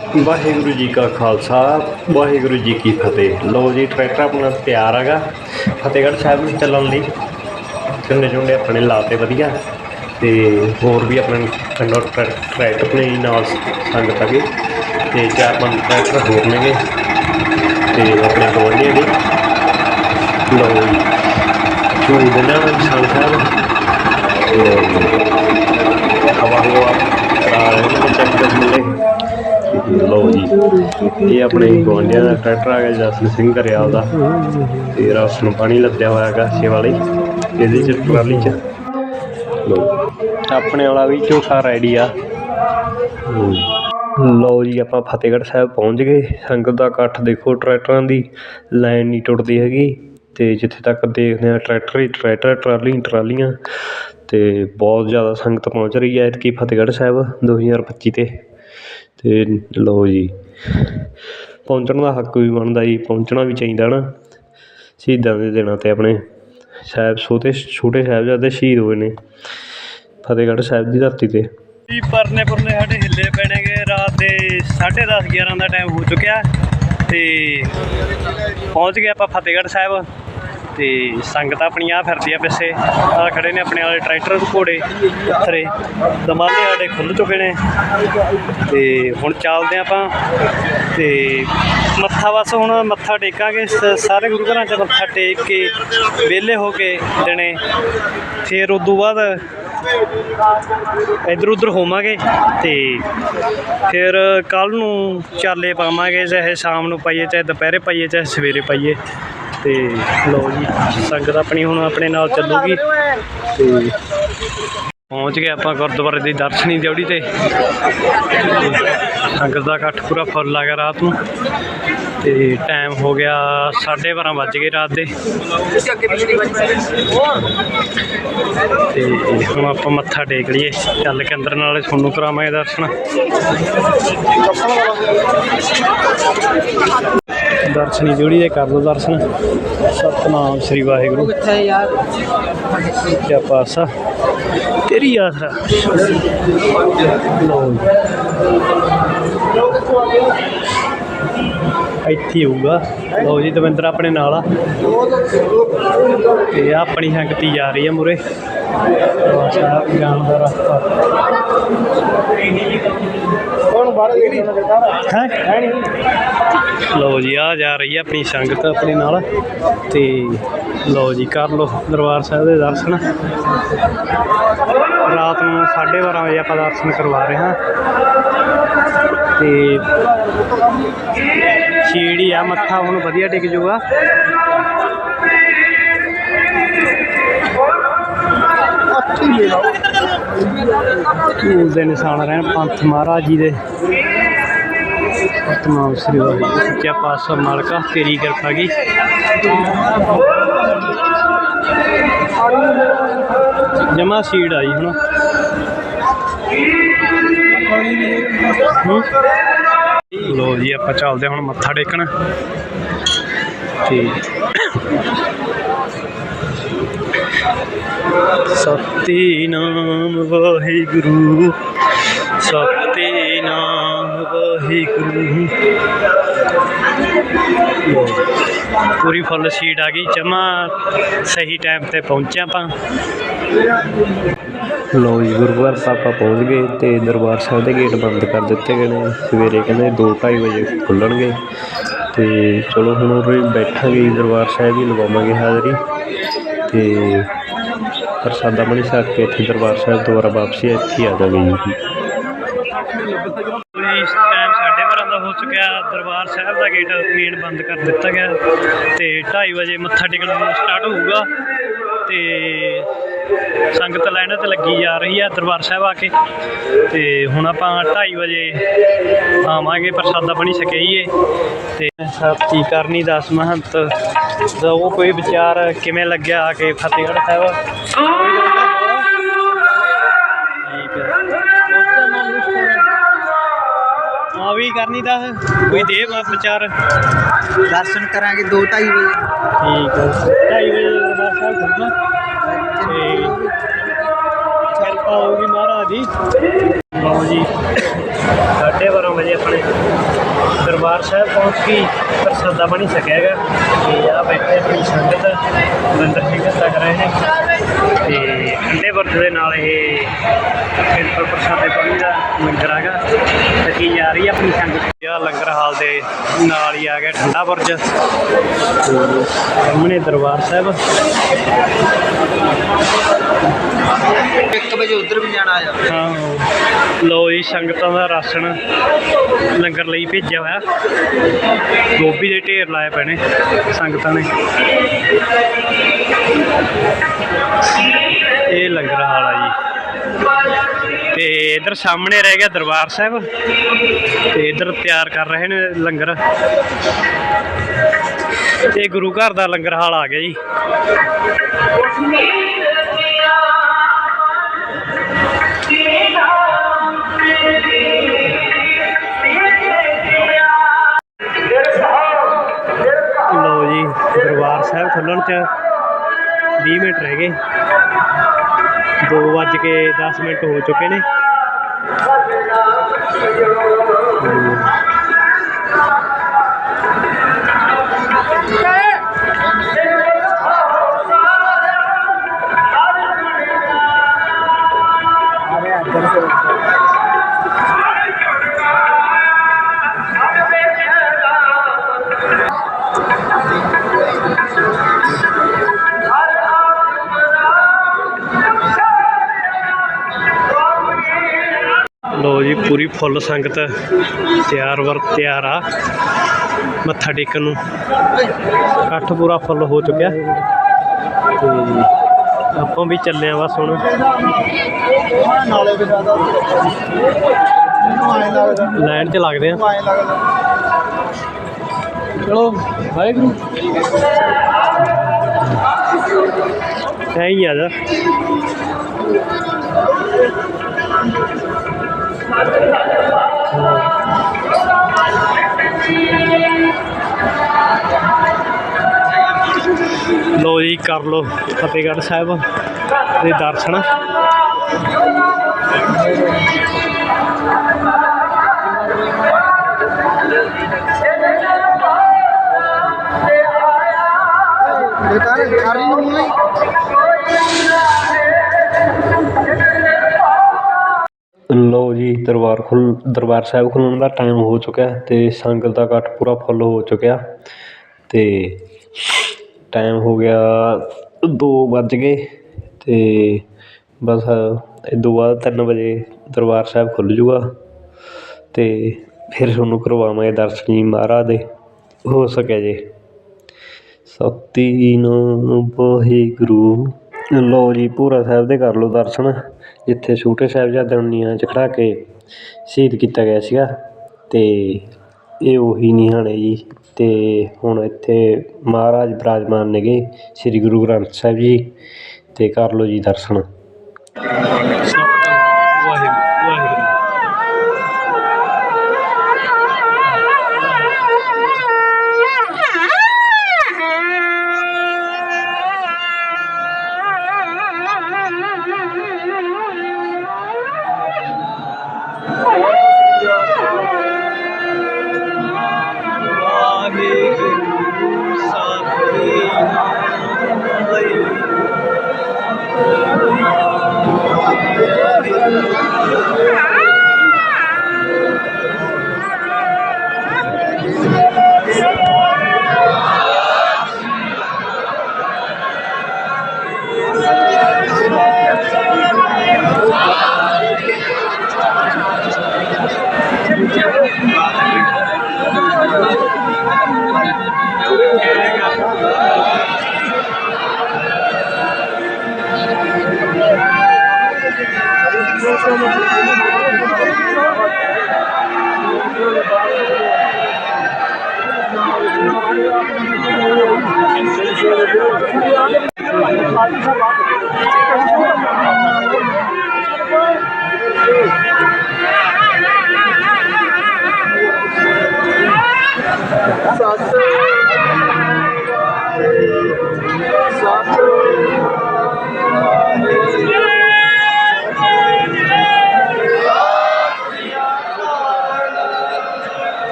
ਵਾਹਿਗੁਰੂ ਜੀ ਕਾ ਖਾਲਸਾ ਵਾਹਿਗੁਰੂ ਜੀ ਕੀ ਫਤਿਹ ਲਓ ਜੀ ਟਰੈਕਟਰ ਆਪਣਾ ਤਿਆਰ ਹੈਗਾ ਫਤਿਹਗੜ੍ਹ ਸਾਹਿਬ ਨੂੰ ਚੱਲਣ ਲਈ ਚੁੰਨੇ ਚੁੰਨੇ ਆਪਣੇ ਲਾਤੇ ਵਧੀਆ ਤੇ ਹੋਰ ਵੀ ਆਪਣੇ ਪਿੰਡੋਂ ਟਰੈ- ਟਰੈਕਟਰ ਆਪਣੇ ਨਾਲ ਸੰਗਤ ਹੈਗੇ ਤੇ ਚਾਰ ਪੰਜ ਟਰੈਕਟਰ ਹੋਰ ਨੇਗੇ ਤੇ ਆਪਣੇ ਗਵਾਂਢੀਆਂ ਦੇ ਲੋ ਜੀ ਚੂੜ ਦੇ ਨਾਲ ਸੰਗਤ ਸਾਹਿਬ ਲਓ ਹਵਾ ਹਵਾ ਆ ਰਹੇ ਕਰ ਮਿਲੇ ਲਓ ਜੀ। ਇਹ ਆਪਣੇ ਗੁਆਂਢੀਆਂ ਦਾ ਟਰੈਕਟਰ ਆ ਗਿਆ ਜਸਨ ਸਿੰਘ ਘਰਿਆਲ ਦਾ ਤੇ ਰਸ ਨੂੰ ਪਾਣੀ ਲੱਦਿਆ ਹੋਇਆ ਹੈਗਾ ਸੇਵਾ ਇਹਦੇ ਚ, ਟਰਾਲੀ ਚ। ਲਓ। ਆਪਣੇ ਵਾਲਾ ਵੀ ਝੂਠਾ ਰੈਡੀ ਆ। ਲਓ ਜੀ, ਆਪਾਂ ਫਤਿਹਗੜ੍ਹ ਸਾਹਿਬ ਪਹੁੰਚ ਗਏ। ਸੰਗਤ ਦਾ ਇਕੱਠ ਦੇਖੋ ਟਰੈਕਟਰਾਂ ਦੀ। ਲਾਈਨ ਨਹੀਂ ਟੁੱਟਦੀ ਹੈਗੀ। ਤੇ ਜਿੱਥੇ ਤੱਕ ਦੇਖਦੇ ਆ ਟਰੈਕਟਰ ਹੀ ਟਰੈਕਟਰ ਟਰਾਲੀ ਟਰਾਲੀਆਂ। ਤੇ ਬਹੁਤ ਜ਼ਿਆਦਾ ਸੰਗਤ ਪਹੁੰਚ ਰਹੀ ਹੈ ਐਤਕੀ ਫਤਿਹਗੜ੍ਹ ਸਾਹਿਬ 2025 ਤੇ। ਤੇ ਲਓ ਜੀ, ਪਹੁੰਚਣ ਦਾ ਹੱਕ ਵੀ ਬਣਦਾ ਜੀ, ਪਹੁੰਚਣਾ ਵੀ ਚਾਹੀਦਾ ਨਾ। ਸ਼ਹੀਦਾਂ ਦੇ ਦਿਨਾਂ ਤੇ ਆਪਣੇ ਸਾਹਿਬ, ਛੋਟੇ ਛੋਟੇ ਸਾਹਿਬਜ਼ਾਦੇ ਸ਼ਹੀਦ ਹੋਏ ਨੇ, ਫਤਿਹਗੜ੍ਹ ਸਾਹਿਬ ਦੀ ਧਰਤੀ ਤੇ। ਜੀ, ਪਰਨੇ ਪੁਰਨੇ ਸਾਡੇ ਹਿੱਲੇ ਪੈਣੇਗੇ ਰਾਤ ਦੇ 10:30 11 ਦਾ ਟਾਈਮ ਹੋ ਚੁੱਕਿਆ। ਤੇ ਪਹੁੰਚ ਗਏ ਆਪਾਂ ਫਤਿਹਗੜ੍ਹ ਸਾਹਿਬ। ਤੇ ਸੰਗਤ ਆਪਣੀ ਆ ਫਿਰਦੀ ਆ ਪਿੱਛੇ। ਆ ਖੜੇ ਨੇ ਆਪਣੇ ਵਾਲੇ ਟਰੈਕਟਰ ਘੋੜੇ ਪੱਥਰੇ ਦਮਾਲੇ ਸਾਡੇ ਖੁੱਲ ਚੁੱਕੇ ਨੇ। ਤੇ ਹੁਣ ਚੱਲਦੇ ਹਾਂ ਆਪਾਂ। ਤੇ ਮੱਥਾ ਬਸ ਹੁਣ ਮੱਥਾ ਟੇਕਾਂਗੇ। ਸ- ਸਾਰੇ ਗੁਰੂ ਘਰਾਂ 'ਚ ਮੱਥਾ ਟੇਕ ਕੇ ਵਿਹਲੇ ਹੋ ਕੇ ਦਿਨੇ ਫਿਰ ਉਦੋਂ ਬਾਅਦ ਇੱਧਰ ਉੱਧਰ ਹੋਵਾਂਗੇ ਤੇ ਫਿਰ ਕੱਲ ਨੂੰ ਚਾਲੇ ਪਾਵਾਂਗੇ, ਚਾਹੇ ਸ਼ਾਮ ਨੂੰ ਪਾਈਏ, ਚਾਹੇ ਦੁਪਹਿਰੇ ਪਾਈਏ, ਚਾਹੇ ਸਵੇਰੇ ਪਾਈਏ। ਤੇ ਲਓ ਜੀ, ਸੰਗਤ ਆਪਣੀ ਹੁਣ ਆਪਣੇ ਨਾਲ ਚੱਲੂਗੀ। ਤੇ ਪਹੁੰਚ ਗਏ ਆਪਾਂ ਗੁਰਦੁਆਰੇ ਦੀ ਦਰਸ਼ਨੀ ਦਿਉੜੀ ਤੇ। ਸੰਗਤ ਦਾ ਇਕੱਠ ਪੂਰਾ ਫੁੱਲ ਆ ਗਿਆ ਰਾਤ ਨੂੰ। ਤੇ ਟਾਈਮ ਹੋ ਗਿਆ 12:30 ਵੱਜ ਗਏ ਰਾਤ ਦੇ। ਤੇ ਹੁਣ ਆਪਾਂ ਮੱਥਾ ਟੇਕ ਲਈਏ। ਚੱਲ ਕੇ ਅੰਦਰ ਨਾਲੇ ਤੁਹਾਨੂੰ ਕਰਾਵਾਂਗੇ ਦਰਸ਼ਨ। ਦਰਸ਼ਨੀ ਜੋੜੀ ਦੇ ਕਰ ਲਓ ਦਰਸ਼ਨ। ਸਤਨਾਮ ਸ੍ਰੀ ਵਾਹਿਗੁਰੂ। ਕਿੱਥੇ ਯਾਰ ਕਿਆ ਪਾਸਾ ਤੇਰੀ ਆਸਰਾ ਲਓ ਇੱਥੇ ਹੀ ਹੋਊਗਾ। ਲਓ ਜੀ, ਦਵਿੰਦਰ ਆਪਣੇ ਨਾਲ ਆ। ਤੇ ਆਹ ਆਪਣੀ ਸੰਗਤੀ ਜਾ ਰਹੀ ਆ ਮੁਰੇ ਸਾਡਾ ਜਾਣ ਦਾ ਰਸਤਾ। ਹੈ? ਲਓ ਜੀ ਆ ਜਾ ਰਹੀ ਹੈ ਆਪਣੀ ਸੰਗਤ ਆਪਣੇ ਨਾਲ। ਤੇ ਲਓ ਜੀ ਕਰ ਲਓ ਦਰਬਾਰ ਸਾਹਿਬ ਦੇ ਦਰਸ਼ਨ। ਰਾਤ ਨੂੰ 12:30 ਵਜੇ ਆਪਾਂ ਦਰਸ਼ਨ ਕਰਵਾ ਰਹੇ ਹਾਂ। ਤੇ ਛੀੜੀ ਆ ਮੱਥਾ ਹੁਣ ਵਧੀਆ ਟਿਕ ਜੂਗਾ ਧੂਲ ਦੇ ਨਿਸ਼ਾਨ ਰਹਿਣ, ਪੰਥ ਮਹਾਰਾਜ ਜੀ ਦੇ। ਸਤਨਾਮ ਸ੍ਰੀ ਵਾਹਿਗੁਰੂ ਸੱਚਾ ਪਾਤਸ਼ਾਹ ਮਾਲਕਾ, ਤੇਰੀ ਕਿਰਪਾ ਕੀ। ਜਮਾ ਸੀੜ ਆਈ ਹੁਣ। ਹੂੰ। ਲੋ ਜੀ, ਆਪਾਂ ਚੱਲਦੇ ਹਾਂ ਹੁਣ ਮੱਥਾ ਟੇਕਣ। ਤੇ ਸਤਿਨਾਮ ਵਾਹਿਗੁਰੂ ਸਤਿਨਾਮ ਵਾਹਿਗੁਰੂ। ਪੂਰੀ ਫੁੱਲ ਸੀਟ ਆ ਗਈ, ਜਮਾ ਸਹੀ ਟਾਈਮ ਤੇ ਪਹੁੰਚਿਆ ਆਪਾਂ। ਲੋ ਜੀ, ਗੁਰਦੁਆਰਾ ਸਾਹਿਬ ਆਪਾਂ ਪਹੁੰਚ ਗਏ ਤੇ ਦਰਬਾਰ ਸਾਹਿਬ ਦੇ ਗੇਟ ਬੰਦ ਕਰ ਦਿੱਤੇ ਗਏ ਨੇ। ਸਵੇਰੇ ਕਹਿੰਦੇ 2:30 ਵਜੇ ਖੁੱਲਣਗੇ। ਤੇ ਚਲੋ ਹੁਣ ਉਰੇ ਬੈਠਾਂਗੇ ਦਰਬਾਰ ਸਾਹਿਬ ਹੀ ਲਗਾਵਾਂਗੇ ਹਾਜ਼ਰੀ। ਤੇ ਪ੍ਰਸਾਦਾ ਬਣੀ ਛਕ ਕੇ ਇੱਥੇ ਦਰਬਾਰ ਸਾਹਿਬ ਦੁਬਾਰਾ ਵਾਪਸੀ ਇੱਥੇ ਆ ਜਾਵੇ ਜੀ। ਇਸ ਟਾਈਮ ਸਾਡੇ ਘਰਾਂ ਦਾ ਹੋ ਚੁੱਕਿਆ ਦਰਬਾਰ ਸਾਹਿਬ ਦਾ ਗੇਟ ਮੇਨ ਬੰਦ ਕਰ ਦਿੱਤਾ ਗਿਆ ਤੇ 2:30 ਵਜੇ ਮੱਥਾ ਟੇਕਣਾ ਸਟਾਰਟ ਹੋਊਗਾ ਤੇ ਸੰਗਤ ਲਾਈਨਾਂ ਤੇ ਲੱਗੀ ਜਾ ਰਹੀ ਹੈ ਦਰਬਾਰ ਸਾਹਿਬ ਆ ਕੇ। ਤੇ ਹੁਣ ਆਪਾਂ 2:30 ਵਜੇ ਆਵਾਂਗੇ ਪ੍ਰਸਾਦਾ ਬਣੀ ਸਕਈਏ ਤੇ ਸਤਿ ਕਰਨੀ ਦਾਸ ਮਹੰਤ? ਦਾ ਉਹ ਕੋਈ ਵਿਚਾਰ ਕਿਵੇਂ ਲੱਗਿਆ ਆ ਕੇ ਫਤਿਹਗੜ੍ਹ ਸਾਹਿਬ? ਵੀ ਕਰਨੀ ਦਾ ਕੋਈ ਦੇ ਵਿਚਾਰ? ਦਰਸ਼ਨ ਕਰਾਂਗੇ 2:30 ਵਜੇ। ਠੀਕ ਹੈ ਢਾਈ ਵਜੇ ਦਰਬਾਰ ਸਾਹਿਬ ਕਿਰਪਾ ਹੋਊਗੀ ਮਹਾਰਾਜ ਦੀ ਲਓ ਜੀ ਸਾਢੇ ਬਾਰਾਂ ਵਜੇ ਆਪਣੇ ਦਰਬਾਰ ਸਾਹਿਬ ਪਹੁੰਚ ਗਈ ਪਰ ਸੱਦਾ ਬਣੀ ਸਕਿਆ ਹੈਗਾ। ਤੇ ਆ ਬੈਠੇ ਆਪਣੀ ਸੰਗਤ ਲੰਗਰ ਸਿੰਘ ਤੱਕ ਰਹੇ ਨੇ। ਤੇ ਠੰਡੇ ਬਰਦ ਦੇ ਨਾਲ ਇਹ ਸਿੰਪਲ ਪ੍ਰਸ਼ਾਦੇ ਪਾਣੀ ਦਾ ਲੰਗਰ ਹੈਗਾ। ਸਕੀ ਜਾ ਰਹੀ ਹੈ ਆਪਣੀ ਸੰਗਤ? ਆ ਲੰਗਰ ਹਾਲ ਦੇ ਨਾਲ ਹੀ ਆ ਗਿਆ ਠੰਡਾ ਬੁਰਜ ਸਾਹਮਣੇ ਦਰਬਾਰ ਸਾਹਿਬ। 1 ਵਜੇ ਉਧਰ ਵੀ ਜਾਣਾ ਆ। ਹਾਂ ਲੋ ਜੀ ਸੰਗਤਾਂ ਦਾ ਰਾਸ਼ਨ ਲੰਗਰ ਲਈ ਭੇਜਿਆ ਹੋਇਆ। ਗੋਭੀ ਦੇ ਢੇਰ ਲਾਏ ਪਏ ਨੇ ਸੰਗਤਾਂ ਨੇ। ਇਹ ਲੰਗਰ ਹਾਲ ਆ ਜੀ। ਤੇ ਇਧਰ ਸਾਹਮਣੇ ਰਹਿ ਗਿਆ ਦਰਬਾਰ ਸਾਹਿਬ। ਤੇ ਇਧਰ ਤਿਆਰ ਕਰ ਰਹੇ ਨੇ ਲੰਗਰ। ਤੇ ਗੁਰੂ ਘਰ ਦਾ ਲੰਗਰ ਹਾਲ ਆ ਗਿਆ ਜੀ। ਜੀ, ਦਰਬਾਰ ਸਾਹਿਬ ਖੁੱਲਣ ਚ 20 ਮਿੰਟ ਰਹਿ ਗਏ। 2 ਵੱਜ ਕੇ 10 ਮਿੰਟ ਹੋ ਚੁੱਕੇ ਨੇ। ਜੀ, ਪੂਰੀ ਫੁੱਲ ਸੰਗਤ ਤਿਆਰ ਵਰ, ਤਿਆਰ ਆ। ਮੱਥਾ ਟੇਕਣ ਨੂੰ। ਇਕੱਠ ਪੂਰਾ ਫੁੱਲ ਹੋ ਚੁੱਕਿਆ। ਤੇ ਆਪਾਂ ਵੀ ਚੱਲੇ ਆ ਬਸ ਹੁਣ। ਲਾਈਨ 'ਚ ਲੱਗਦੇ ਆ। ਚਲੋ, ਵਾਹਿਗੁਰੂ। ਐਂ ਹੀ ਆ ਜਾ। ਲੋ ਜੀ ਕਰ ਲੋ ਫਤਿਹਗੜ੍ਹ ਸਾਹਿਬ ਦੇ ਦਰਸ਼ਨ। ਬੇਟਾ ਨੇ ਨੂੰ ਨਹੀਂ ਲਓ ਜੀ, ਦਰਬਾਰ ਖੁੱਲ, ਦਰਬਾਰ ਸਾਹਿਬ ਖੁੱਲ੍ਹਣ ਦਾ ਟਾਈਮ ਹੋ ਚੁੱਕਿਆ ਅਤੇ ਸੰਗਤ ਦਾ ਇਕੱਠ ਪੂਰਾ ਫੁੱਲ ਹੋ ਚੁੱਕਿਆ ਅਤੇ ਟਾਈਮ ਹੋ ਗਿਆ ਦੋ ਵੱਜ ਗਏ ਅਤੇ ਬਸ ਇਹ ਤੋਂ ਬਾਅਦ ਤਿੰਨ ਵਜੇ ਦਰਬਾਰ ਸਾਹਿਬ ਖੁੱਲ੍ਹ ਜੂਗਾ ਅਤੇ ਫਿਰ ਤੁਹਾਨੂੰ ਕਰਵਾਵਾਂਗੇ ਦਰਸ਼ਨ ਜੀ ਮਹਾਰਾਜ ਦੇ, ਹੋ ਸਕਿਆ ਜੇ। ਸਤਿਨਾਮ ਵਾਹਿਗੁਰੂ। ਲਓ ਜੀ, ਭੂਰਾ ਸਾਹਿਬ ਦੇ ਕਰ ਲਓ ਦਰਸ਼ਨ। ਜਿੱਥੇ ਛੋਟੇ ਸਾਹਿਬਜ਼ਾਦਿਆਂ ਨੂੰ ਨੀਹਾਂ 'ਚ ਖੜਾ ਕੇ ਸ਼ਹੀਦ ਕੀਤਾ ਗਿਆ ਸੀਗਾ ਅਤੇ ਇਹ ਉਹੀ ਨਿਹਾਣੇ ਜੀ ਅਤੇ ਹੁਣ ਇੱਥੇ ਮਹਾਰਾਜ ਬਿਰਾਜਮਾਨ ਨੇਗੇ ਸ੍ਰੀ ਗੁਰੂ ਗ੍ਰੰਥ ਸਾਹਿਬ ਜੀ ਅਤੇ ਕਰ ਲਓ ਜੀ ਦਰਸ਼ਨ। ਵਾਹਿਗੁਰੂ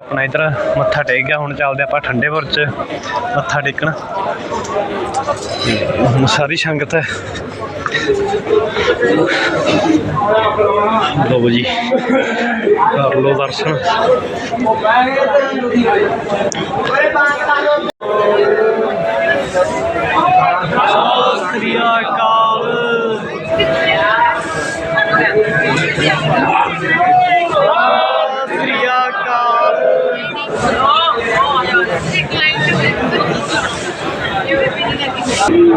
ਆਪਣਾ ਇਧਰ ਮੱਥਾ ਟੇਕ ਗਿਆ, ਹੁਣ ਚੱਲਦੇ ਆਪਾਂ ਠੰਡੇ ਬੁਰਜ 'ਚ, ਮੱਥਾ ਟੇਕਣ। ਸਾਰੀ ਸੰਗਤ ਹੈ। ਲਓ ਜੀ, ਕਰ ਲਓ ਦਰਸ਼ਨ। Sí.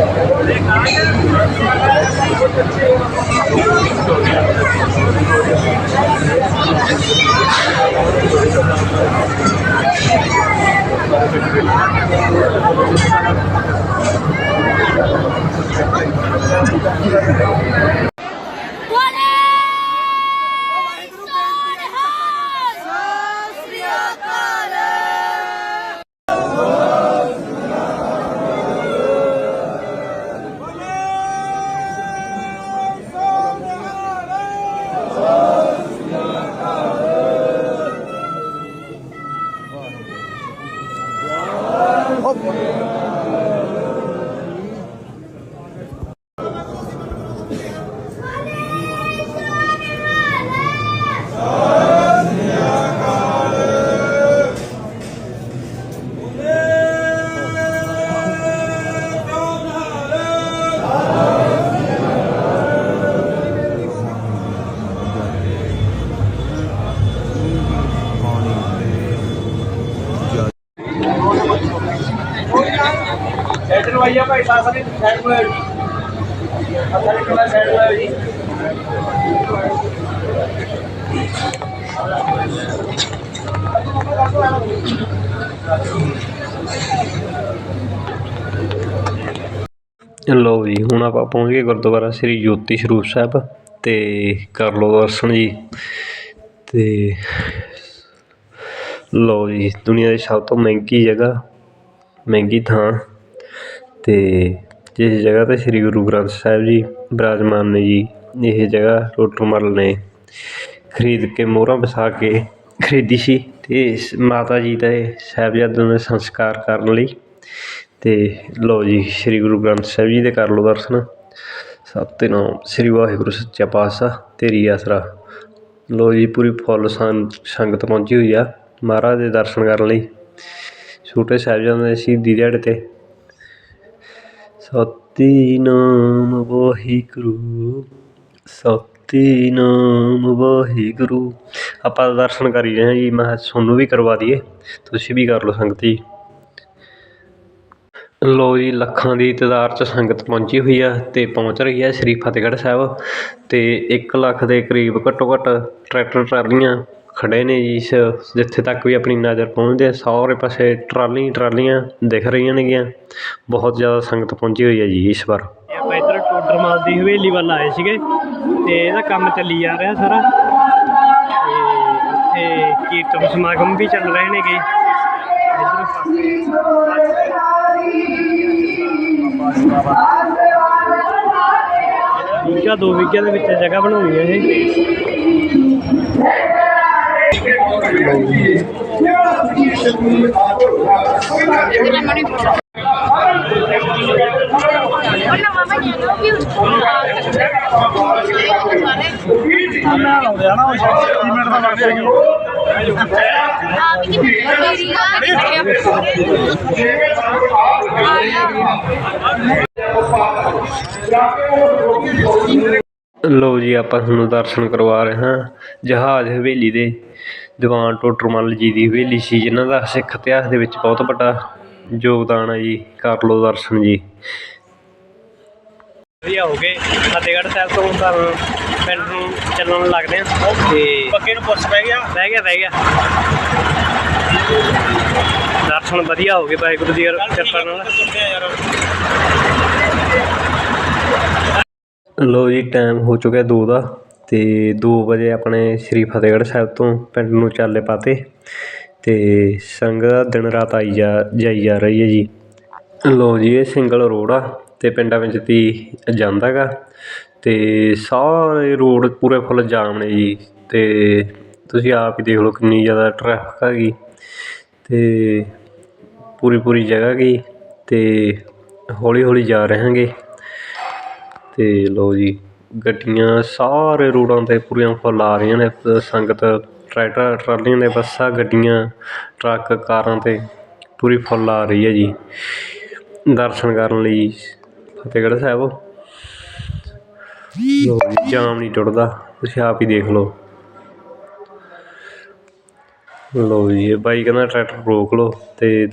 ਆਪਾਂ ਸਾਈਡ ਨੂੰ ਆਈਆ ਭਾਈ ਸਾਹਿਬ ਨੇ ਸਾਈਡ ਨੂੰ ਆਇਓ ਜੀ। ਅੱਛਾ ਜੀ ਕਿਹੜਾ ਸਾਈਡ ਜੀ। ਲਓ ਜੀ, ਹੁਣ ਆਪਾਂ ਪਹੁੰਚ ਗਏ ਗੁਰਦੁਆਰਾ ਸ੍ਰੀ ਜੋਤੀ ਸਰੂਪ ਸਾਹਿਬ ਤੇ ਕਰ ਲਓ ਦਰਸ਼ਨ ਜੀ। ਤੇ ਲਓ ਜੀ, ਦੁਨੀਆ ਦੀ ਸਭ ਤੋਂ ਮਹਿੰਗੀ ਜਗ੍ਹਾ, ਮਹਿੰਗੀ ਥਾਂ ਅਤੇ ਜਿਸ ਜਗ੍ਹਾ ਤੇ ਸ੍ਰੀ ਗੁਰੂ ਗ੍ਰੰਥ ਸਾਹਿਬ ਜੀ ਬਿਰਾਜਮਾਨ ਨੇ ਜੀ, ਇਹ ਜਗ੍ਹਾ ਟੋਟਰਮਲ ਨੇ ਖਰੀਦ ਕੇ ਮੋਹਰਾਂ ਵਸਾ ਕੇ ਖਰੀਦੀ ਸੀ ਅਤੇ ਇਸ ਮਾਤਾ ਜੀ ਦੇ ਸਾਹਿਬਜ਼ਾਦਿਆਂ ਦੇ ਸੰਸਕਾਰ ਕਰਨ ਲਈ ਅਤੇ ਲਓ ਜੀ, ਸ੍ਰੀ ਗੁਰੂ ਗ੍ਰੰਥ ਸਾਹਿਬ ਜੀ ਦੇ ਕਰ ਲਓ ਦਰਸ਼ਨ। ਸਤਿਨਾਮ ਸ੍ਰੀ ਵਾਹਿਗੁਰੂ, ਸੱਚਾ ਪਾਤਸ਼ਾਹ, ਤੇਰੀ ਆਸਰਾ ਲਓ ਜੀ, ਪੂਰੀ ਫੁੱਲ ਸੰ ਸੰਗਤ ਪਹੁੰਚੀ ਹੋਈ ਆ ਮਹਾਰਾਜ ਦੇ ਦਰਸ਼ਨ ਕਰਨ ਲਈ। ਛੋਟੇ ਸਾਹਿਬਜ਼ਾਦਿਆਂ ਦੇ ਸ਼ਹੀਦੀ ਦਿਹਾੜੇ ਤੇ ਸਤਿਨਾਮ ਵਾਹਿਗੁਰੂ ਸਤਿਨਾਮ ਵਾਹਿਗੁਰੂ। ਆਪਾਂ ਦਰਸ਼ਨ ਕਰੀ ਰਹੇ ਹਾਂ ਜੀ, ਮੈਂ ਕਿਹਾ ਤੁਹਾਨੂੰ ਵੀ ਕਰਵਾ ਦਈਏ, ਤੁਸੀਂ ਵੀ ਕਰ ਲਓ ਸੰਗਤ। ਜੀ ਲੋ ਜੀ, ਲੱਖਾਂ ਦੀ ਤਾਦਾਦ 'ਚ ਸੰਗਤ ਪਹੁੰਚੀ ਹੋਈ ਆ ਅਤੇ ਪਹੁੰਚ ਰਹੀ ਹੈ ਸ਼੍ਰੀ ਫਤਿਹਗੜ੍ਹ ਸਾਹਿਬ ਅਤੇ ਇੱਕ ਲੱਖ ਦੇ ਕਰੀਬ ਘੱਟੋ ਘੱਟ ਟਰੈਕਟਰ ਟਰਾਲੀਆਂ ਖੜ੍ਹੇ ਨੇ ਜੀ ਇਸ ਜਿੱਥੇ ਤੱਕ ਵੀ ਆਪਣੀ ਨਜ਼ਰ ਪਹੁੰਚਦੀ ਹੈ ਸਾਰੇ ਪਾਸੇ ਟਰਾਲੀ ਹੀ ਟਰਾਲੀਆਂ ਦਿਖ ਰਹੀਆਂ ਨੇਗੀਆਂ। ਬਹੁਤ ਜ਼ਿਆਦਾ ਸੰਗਤ ਪਹੁੰਚੀ ਹੋਈ ਹੈ ਜੀ ਇਸ ਵਾਰ। ਆਪਾਂ ਇੱਧਰ ਟੋਡਰ ਮਾਲ ਦੀ ਹਵੇਲੀ ਵੱਲ ਆਏ ਸੀਗੇ ਤੇ ਇਹਦਾ ਕੰਮ ਚੱਲੀ ਜਾ ਰਿਹਾ ਸਾਰਾ। ਤੇ ਇੱਥੇ ਕੀਰਤਨ ਸਮਾਗਮ ਵੀ ਚੱਲ ਰਹੇ ਨੇਗੇ। ਵਿਗਾ ਦੋ ਵਿਗਾ ਦੇ ਵਿੱਚ ਜਗ੍ਹਾ ਬਣਾਉਣੀ ਹੈ ਇਹ। ਜਿਵੇਂ ਸਾਨੂੰ ਆਪ ਆਇਆ ਜਾਂ ਕਿ ਉਹ ਰੋਟੀ ਲੋ ਜੀ ਆਪਾਂ ਤੁਹਾਨੂੰ ਦਰਸ਼ਨ ਕਰਵਾ ਰਹੇ ਹਾਂ। ਜਹਾਜ਼ ਹਵੇਲੀ ਦੇ ਦੀਵਾਨ ਟੋਡਰਮੱਲ ਜੀ ਦੀ ਹਵੇਲੀ ਸੀ ਜਿਨ੍ਹਾਂ ਦਾ ਸਿੱਖ ਇਤਿਹਾਸ ਦੇ ਵਿੱਚ ਬਹੁਤ ਵੱਡਾ ਯੋਗਦਾਨ ਹੈ ਜੀ। ਕਰ ਲਓ ਦਰਸ਼ਨ ਜੀ। ਵਧੀਆ ਹੋ ਗਏ। ਫਤਿਹਗੜ੍ਹ ਸਾਹਿਬ ਤੋਂ ਤਾਂ ਪਿੰਡ ਨੂੰ ਚੱਲਣ ਲੱਗਦੇ ਆ ਤੇ ਪੱਕੇ ਨੂੰ ਪੁੱਛ ਪੈ ਗਿਆ। ਰਹਿ ਗਿਆ ਰਹਿ ਗਿਆ। ਦਰਸ਼ਨ ਵਧੀਆ ਹੋ ਗਏ ਵਾਹਿਗੁਰੂ ਦੀ ਕਿਰਪਾ ਨਾਲ। ਲਓ ਜੀ ਟਾਈਮ ਹੋ ਚੁੱਕਿਆ ਦੋ ਦਾ ਅਤੇ ਦੋ ਵਜੇ ਆਪਣੇ ਸ਼੍ਰੀ ਫਤਿਹਗੜ੍ਹ ਸਾਹਿਬ ਤੋਂ ਪਿੰਡ ਨੂੰ ਚਾਲੇ ਪਾਤੇ ਤੇ ਸੰਗਤ ਦਿਨ ਰਾਤ ਆਈ ਜਾ, ਜਾਈ ਜਾ ਰਹੀ ਹੈ ਜੀ। ਲਓ ਜੀ, ਇਹ ਸਿੰਗਲ ਰੋਡ ਆ ਅਤੇ ਪਿੰਡਾਂ ਵਿੱਚ ਦੀ ਜਾਂਦਾ ਗਾ ਅਤੇ ਸਾਰੇ ਰੋਡ ਪੂਰੇ ਫੁੱਲ ਜਾਮ ਨੇ ਜੀ ਅਤੇ ਤੁਸੀਂ ਆਪ ਹੀ ਦੇਖ ਲਓ ਕਿੰਨੀ ਜ਼ਿਆਦਾ ਟ੍ਰੈਫਿਕ ਹੈਗੀ ਅਤੇ ਪੂਰੀ ਪੂਰੀ ਜਗ੍ਹਾ ਗਈ ਅਤੇ ਹੌਲੀ ਹੌਲੀ ਜਾ ਰਹੇ ਹਾਂਗੇ ਤੇ ਲਓ ਜੀ, ਗੱਡੀਆਂ ਸਾਰੇ ਰੋਡਾਂ 'ਤੇ ਪੂਰੀਆਂ ਫੁੱਲ ਆ ਰਹੀਆਂ ਨੇ ਸੰਗਤ ਟਰੈਕਟਰ, ਟਰਾਲੀਆਂ ਦੇ ਬੱਸਾਂ, ਗੱਡੀਆਂ, ਟਰੱਕ, ਕਾਰਾਂ 'ਤੇ ਪੂਰੀ ਫੁੱਲ ਆ ਰਹੀ ਹੈ ਜੀ। ਦਰਸ਼ਨ ਕਰਨ ਲਈ ਫਤਿਹਗੜ੍ਹ ਸਾਹਿਬ। ਲਓ ਜੀ, ਜਾਮ ਨਹੀਂ ਟੁੱਟਦਾ, ਤੁਸੀਂ ਆਪ ਹੀ ਦੇਖ ਲਓ। ਲਓ ਜੀ, ਇਹ ਬਾਈ ਕਹਿੰਦਾ ਟਰੈਕਟਰ ਰੋਕ ਲਓ ਅਤੇ